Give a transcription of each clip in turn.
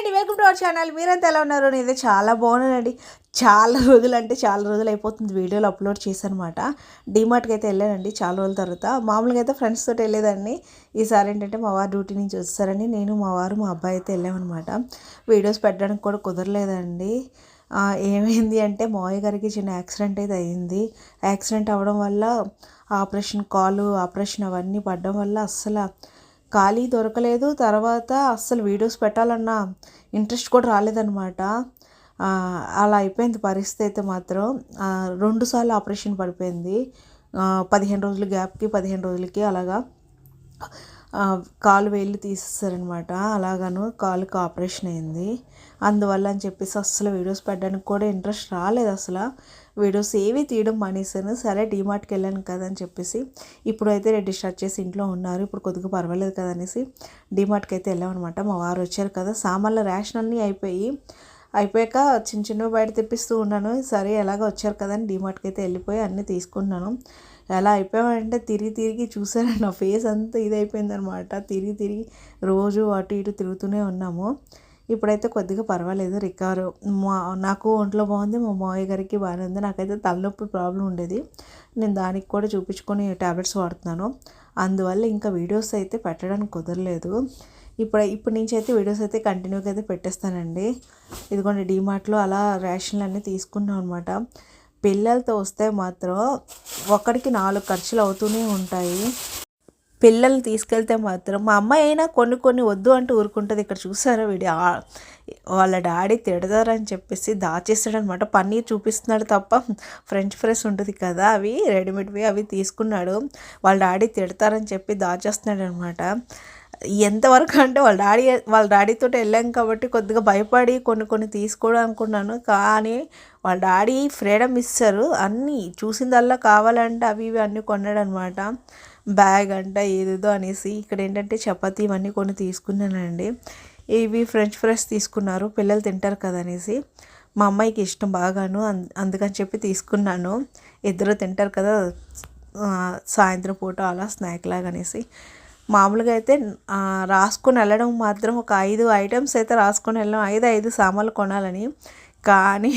అండి welcome to our channel మీరంతా ఎలా ఉన్నారు? నేను చాలా బాగున్నానండి. చాలా రోజులు అంటే చాలా రోజులు అయిపోతుంది వీడియోలు అప్లోడ్ చేశానమాట. డీమార్ట్కి అయితే వెళ్ళానండి చాలా రోజుల తర్వాత. మామూలుగా అయితే ఫ్రెండ్స్ తోటి వెళ్ళేదాన్ని. ఈసారి ఏంటంటే మా వారు డ్యూటీ నుంచి వస్తారని నేను మా వారు మా అబ్బాయి అయితే వెళ్ళామన్నమాట. వీడియోస్ పెట్టడానికి కూడా కుదరలేదండి. ఏమైంది అంటే మావయ్య గారికి చిన్న యాక్సిడెంట్ అయితే అయింది. యాక్సిడెంట్ అవ్వడం వల్ల ఆపరేషన్ కాలు ఆపరేషన్ అవన్నీ పడడం వల్ల అస్సలు ఖాళీ దొరకలేదు. తర్వాత అస్సలు వీడియోస్ పెట్టాలన్న ఇంట్రెస్ట్ కూడా రాలేదనమాట అలా అయిపోయింది పరిస్థితి అయితే మాత్రం. రెండుసార్లు రెండు సార్లు ఆపరేషన్ పడిపోయింది. పదిహేను రోజుల గ్యాప్కి పదిహేను రోజులకి అలాగా. కాలు వేళ్ళు తీసేస్తారనమాట అలాగాను కాలుకి ఆపరేషన్ అయింది. అందువల్ల అని చెప్పేసి అస్సలు వీడియోస్ పెట్టడానికి కూడా ఇంట్రెస్ట్ రాలేదు అసలు. వీడియోస్ ఏవి తీయడం మానేసాను సరే డీమార్ట్కి వెళ్ళాను కదా అని చెప్పేసి ఇప్పుడు అయితే రెడీ స్టార్ట్ చేసి ఇంట్లో ఉన్నారు. ఇప్పుడు కొద్దిగా పర్వాలేదు కదా అనేసి డీమార్ట్కి అయితే వెళ్ళామన్నమాట మా వారు వచ్చారు కదా. సామాన్ల రేషన్ అన్నీ అయిపోయి అయిపోయాక చిన్న చిన్నవి బయట తెప్పిస్తూ ఉన్నాను. సరే ఎలాగో వచ్చారు కదా అని డీమార్ట్కి అయితే వెళ్ళిపోయి అన్నీ తీసుకున్నాను. ఎలా అయిపోయామంటే తిరిగి తిరిగి చూసాను నా ఫేస్ అంతా ఇది అయిపోయిందనమాట తిరిగి తిరిగి రోజు అటు ఇటు తిరుగుతూనే ఉన్నాము. ఇప్పుడైతే కొద్దిగా పర్వాలేదు రికవర్ మా నాకు ఒంట్లో బాగుంది మా మావయ్య గారికి బాగానే ఉంది. నాకైతే తలనొప్పి ప్రాబ్లం ఉండేది. నేను దానికి కూడా చూపించుకొని ట్యాబ్లెట్స్ వాడుతున్నాను. అందువల్ల ఇంకా వీడియోస్ అయితే పెట్టడానికి కుదరలేదు. ఇప్పుడు ఇప్పటి నుంచి అయితే వీడియోస్ అయితే కంటిన్యూగా అయితే పెట్టేస్తానండి. ఇదిగోండి డీమార్ట్లో అలా రేషన్లు అన్నీ తీసుకున్నాం అనమాట పిల్లలతో వస్తే మాత్రం ఒకరికి నాలుగు ఖర్చులు అవుతూనే ఉంటాయి. పిల్లల్ని తీసుకెళ్తే మాత్రం మా అమ్మాయి అయినా కొన్ని కొన్ని వద్దు అంటూ ఊరుకుంటుంది. ఇక్కడ చూసారా వీడి వాళ్ళ డాడీ తిడతారని చెప్పేసి దాచేస్తాడనమాట. పన్నీర్ చూపిస్తున్నాడు తప్ప ఫ్రెంచ్ ఫ్రైస్ ఉంటుంది కదా అవి రెడీమేడ్వి అవి తీసుకున్నాడు. వాళ్ళ డాడీ తిడతారని చెప్పి దాచేస్తున్నాడు అనమాట ఎంతవరకు అంటే వాళ్ళ డాడీ వాళ్ళ డాడీతో వెళ్ళాం కాబట్టి కొద్దిగా భయపడి కొన్ని కొన్ని తీసుకోవడం అనుకున్నాను. కానీ వాళ్ళ డాడీ ఫ్రీడమ్ ఇస్తారు. అన్నీ చూసిందల్లా కావాలంటే అవి ఇవి అన్నీ కొన్నాడు అనమాట బ్యాగ్ అంట ఏదేదో అనేసి ఇక్కడ ఏంటంటే చపాతీ ఇవన్నీ కొన్ని తీసుకున్నానండి. ఇవి ఫ్రెంచ్ ఫ్రైస్ తీసుకున్నారు పిల్లలు తింటారు కదా అనేసి. మా అమ్మాయికి ఇష్టం బాగాను అందుకని చెప్పి తీసుకున్నాను. ఇద్దరు తింటారు కదా సాయంత్రం పూట అలా స్నాక్ లాగా అనేసి. మామూలుగా అయితే రాసుకొని వెళ్ళడం మాత్రం ఒక ఐదు ఐటమ్స్ అయితే రాసుకొని వెళ్ళాం ఐదు ఐదు సామాన్లు కొనాలని. కానీ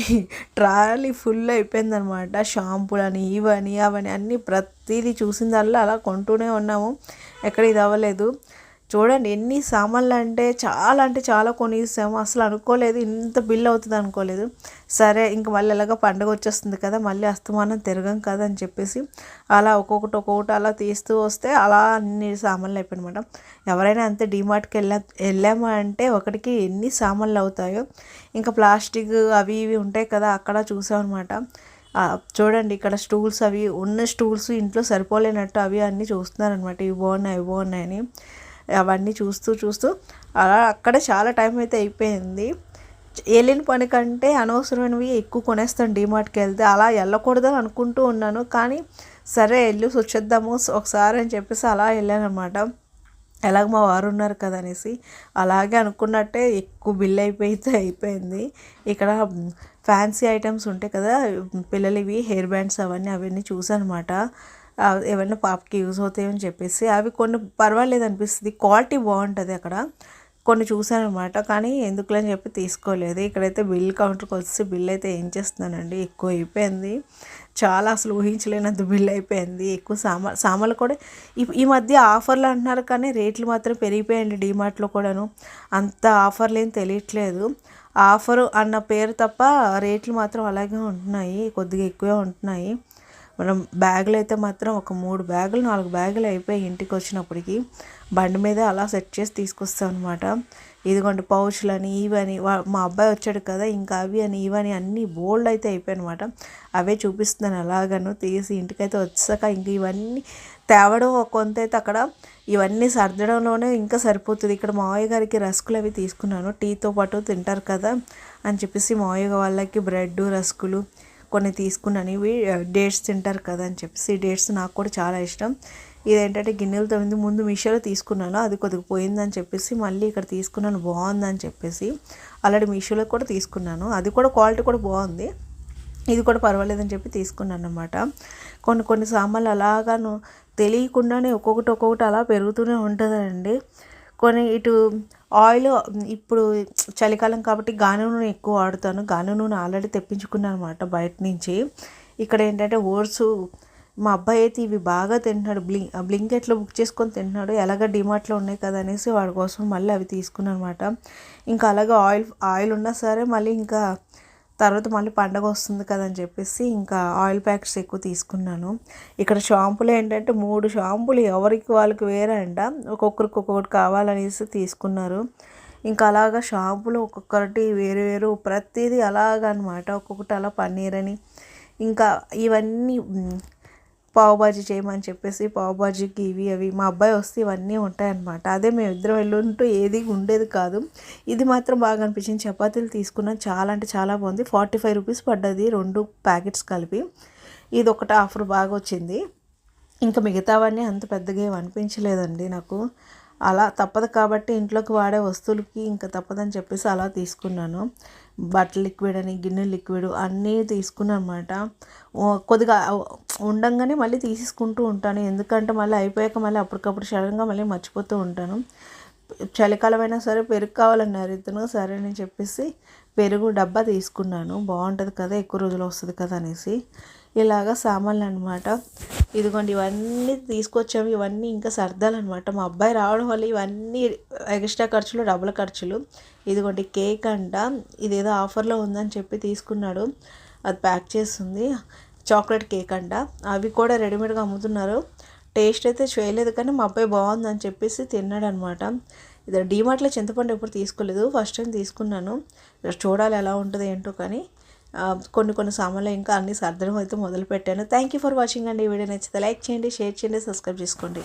ట్రాలీ ఫుల్ అయిపోయిందనమాట. షాంపూలని ఇవని అవని అన్నీ ప్రతిదీ చూసిందల్లా అలా కొంటూనే ఉన్నాము. ఎక్కడ ఇది అవ్వలేదు. చూడండి ఎన్ని సామాన్లు అంటే చాలా అంటే చాలా కొనేసాము అసలు అనుకోలేదు ఇంత బిల్ అవుతుంది అనుకోలేదు. సరే ఇంక మళ్ళీ ఎలాగ పండుగ వచ్చేస్తుంది కదా మళ్ళీ అస్తమానం తిరగం కదా అని చెప్పేసి అలా ఒక్కొక్కటి ఒక్కొక్కటి అలా తీస్తూ వస్తే అలా అన్ని సామాన్లు అయిపోయినమాట. ఎవరైనా అంతే డీమార్ట్కి వెళ్ళా వెళ్ళామా అంటే ఒకటికి ఎన్ని సామాన్లు అవుతాయో ఇంకా ప్లాస్టిక్ అవి ఇవి ఉంటాయి కదా అక్కడ చూసామన్నమాట. చూడండి ఇక్కడ స్టూల్స్ అవి ఉన్న స్టూల్స్ ఇంట్లో సరిపోలేనట్టు అవి అన్నీ చూస్తున్నారనమాట ఇవి బాగున్నాయి అవి బాగున్నాయని. అవన్నీ చూస్తూ చూస్తూ అలా అక్కడ చాలా టైం అయితే అయిపోయింది. వెళ్ళిన పని కంటే అనవసరమైనవి ఎక్కువ కొనేస్తాను డీమార్ట్కి వెళ్తే. అలా వెళ్ళకూడదని అనుకుంటూ ఉన్నాను. కానీ సరే వెళ్ళి వచ్చేద్దాము ఒకసారి అని చెప్పేసి అలా వెళ్ళాను అనమాట ఎలాగ మా వారు ఉన్నారు కదా అనేసి. అలాగే అనుకున్నట్టే ఎక్కువ బిల్ అయిపోయితే అయిపోయింది. ఇక్కడ ఫ్యాన్సీ ఐటమ్స్ ఉంటాయి కదా పిల్లలవి హెయిర్ బ్యాండ్స్ అవన్నీ అవన్నీ చూసానమాట ఏమైనా పాపకి యూజ్ అవుతాయని చెప్పేసి అవి కొన్ని పర్వాలేదు అనిపిస్తుంది. క్వాలిటీ బాగుంటుంది అక్కడ. కొన్ని చూసాను అనమాట కానీ ఎందుకులని చెప్పి తీసుకోలేదు. ఇక్కడైతే బిల్ కౌంటర్కి వచ్చి బిల్ అయితే ఏం చేస్తున్నానండి? ఎక్కువ అయిపోయింది. చాలా అసలు ఊహించలేనంత బిల్ అయిపోయింది. ఎక్కువ సామా సామాన్లు కూడా ఈ ఈ మధ్య ఆఫర్లు అంటున్నారు కానీ రేట్లు మాత్రం పెరిగిపోయాయండి డీమార్ట్లో కూడాను. అంత ఆఫర్లు ఏం తెలియట్లేదు. ఆఫరు అన్న పేరు తప్ప రేట్లు మాత్రం అలాగే ఉంటున్నాయి. కొద్దిగా ఎక్కువే ఉంటున్నాయి. మనం బ్యాగులు అయితే మాత్రం ఒక మూడు బ్యాగులు నాలుగు బ్యాగులు అయిపోయి ఇంటికి వచ్చినప్పటికి బండి మీద అలా సెట్ చేసి తీసుకొస్తాం అనమాట ఇదిగోండి పౌచ్లని ఇవని మా అబ్బాయి వచ్చాడు కదా ఇంకా అవి అని ఇవని అన్నీ బోల్డ్ అయితే అయిపోయాయి అనమాట అవే చూపిస్తున్నాను అలాగను తీసి ఇంటికైతే వచ్చాక ఇంక ఇవన్నీ తేవడం కొంత అయితే అక్కడ ఇవన్నీ సర్దడంలోనే ఇంకా సరిపోతుంది. ఇక్కడ మావయ్య గారికి రస్కులు అవి తీసుకున్నాను టీతో పాటు తింటారు కదా అని చెప్పేసి మావయ్య వాళ్ళకి బ్రెడ్ రస్కులు కొన్ని తీసుకున్నాను ఇవి డేట్స్ తింటారు కదా అని చెప్పేసి డేట్స్ నాకు కూడా చాలా ఇష్టం. ఇదేంటంటే గిన్నెలు తొమ్మిది ముందు మీషోలో తీసుకున్నాను అది కొద్దిగా పోయిందని చెప్పేసి మళ్ళీ ఇక్కడ తీసుకున్నాను బాగుందని చెప్పేసి అలాంటి మీషోలో కూడా తీసుకున్నాను. అది కూడా క్వాలిటీ కూడా బాగుంది. ఇది కూడా పర్వాలేదని చెప్పి తీసుకున్నాను అనమాట కొన్ని కొన్ని సామాన్లు అలాగాను తెలియకుండానే ఒక్కొక్కటి ఒక్కొక్కటి అలా పెరుగుతూనే ఉంటుందండి. కొన్ని ఇటు ఆయిల్ ఇప్పుడు చలికాలం కాబట్టి గాను నూనె ఎక్కువ వాడుతాను. గాను నూనె ఆల్రెడీ తెప్పించుకున్నాను అనమాట బయట నుంచి. ఇక్కడ ఏంటంటే ఓట్స్ మా అబ్బాయి అయితే ఇవి బాగా తింటున్నాడు. బ్లింక్ బ్లింకెట్లో బుక్ చేసుకొని తింటున్నాడు. ఎలాగ డిమార్ట్లో ఉన్నాయి కదా అనేసి వాడి కోసం మళ్ళీ అవి తీసుకున్నాను అనమాట ఇంకా అలాగే ఆయిల్ ఆయిల్ ఉన్నా సరే మళ్ళీ ఇంకా తర్వాత మళ్ళీ పండగ వస్తుంది కదా అని చెప్పేసి ఇంకా ఆయిల్ ప్యాకెట్స్ ఎక్కువ తీసుకున్నాను. ఇక్కడ షాంపులు ఏంటంటే మూడు షాంపులు ఎవరికి వాళ్ళకి వేరే అంట. ఒక్కొక్కరికి ఒక్కొక్కటి కావాలనేసి తీసుకున్నారు. ఇంకా అలాగా షాంపులు ఒక్కొక్కటి వేరు వేరు ప్రతిదీ అలాగనమాట. ఒక్కొక్కటి అలా పన్నీర్ అని ఇంకా ఇవన్నీ పావు బాజీ చేయమని చెప్పేసి పావు బాజీకి ఇవి అవి మా అబ్బాయి వస్తే ఇవన్నీ ఉంటాయన్నమాట. అదే మేము ఇద్దరం వెళ్ళుంటూ ఏది ఉండేది కాదు. ఇది మాత్రం బాగా అనిపించింది. చపాతీలు తీసుకున్నాను చాలా అంటే చాలా బాగుంది. ఫార్టీ ఫైవ్ రూపీస్ పడ్డది రెండు ప్యాకెట్స్ కలిపి. ఇది ఒకటి ఆఫర్ బాగా వచ్చింది. ఇంకా మిగతావన్నీ అంత పెద్దగా ఏమి అనిపించలేదండి నాకు. అలా తప్పదు కాబట్టి ఇంట్లోకి వాడే వస్తువులకి ఇంకా తప్పదని చెప్పేసి అలా తీసుకున్నాను. బట్టల లిక్విడ్ అని గిన్నె లిక్విడ్ అన్నీ తీసుకున్నాను అనమాట కొద్దిగా ఉండంగానే మళ్ళీ తీసేసుకుంటూ ఉంటాను. ఎందుకంటే మళ్ళీ అయిపోయాక మళ్ళీ అప్పటికప్పుడు సడన్గా మళ్ళీ మర్చిపోతూ ఉంటాను. చలికాలం అయినా సరే పెరుగు కావాలన్నారు ఇతను సరే అని చెప్పేసి పెరుగు డబ్బా తీసుకున్నాను. బాగుంటుంది కదా ఎక్కువ రోజులు వస్తుంది కదా అనేసి. ఇలాగ సామాన్లు అనమాట ఇదిగోండి ఇవన్నీ తీసుకొచ్చాము. ఇవన్నీ ఇంకా సర్దాలన్నమాట మా అబ్బాయి రావడం వల్ల ఇవన్నీ ఎక్స్ట్రా ఖర్చులు డబుల్ ఖర్చులు. ఇదిగోండి కేక్ అంట. ఇదేదో ఆఫర్లో ఉందని చెప్పి తీసుకున్నాడు. అది ప్యాక్ చేస్తుంది. చాక్లెట్ కేక్ అంట. అవి కూడా రెడీమేడ్గా అమ్ముతున్నారు. టేస్ట్ అయితే చేయలేదు కానీ మా అబ్బాయి బాగుందని చెప్పేసి తిన్నాడు అనమాట ఇది డీమార్ట్లో చింతపండు ఎప్పుడు తీసుకోలేదు. ఫస్ట్ టైం తీసుకున్నాను. చూడాలి ఎలా ఉంటుంది ఏంటో కానీ. కొన్ని కొన్ని సామాన్లు ఇంకా అన్ని సర్దడం అయితే మొదలు పెట్టాను థ్యాంక్ యూ ఫర్ వాచింగ్ అండి. ఈ వీడియో నచ్చితే లైక్ చేయండి షేర్ చేయండి సబ్స్క్రైబ్ చేసుకోండి.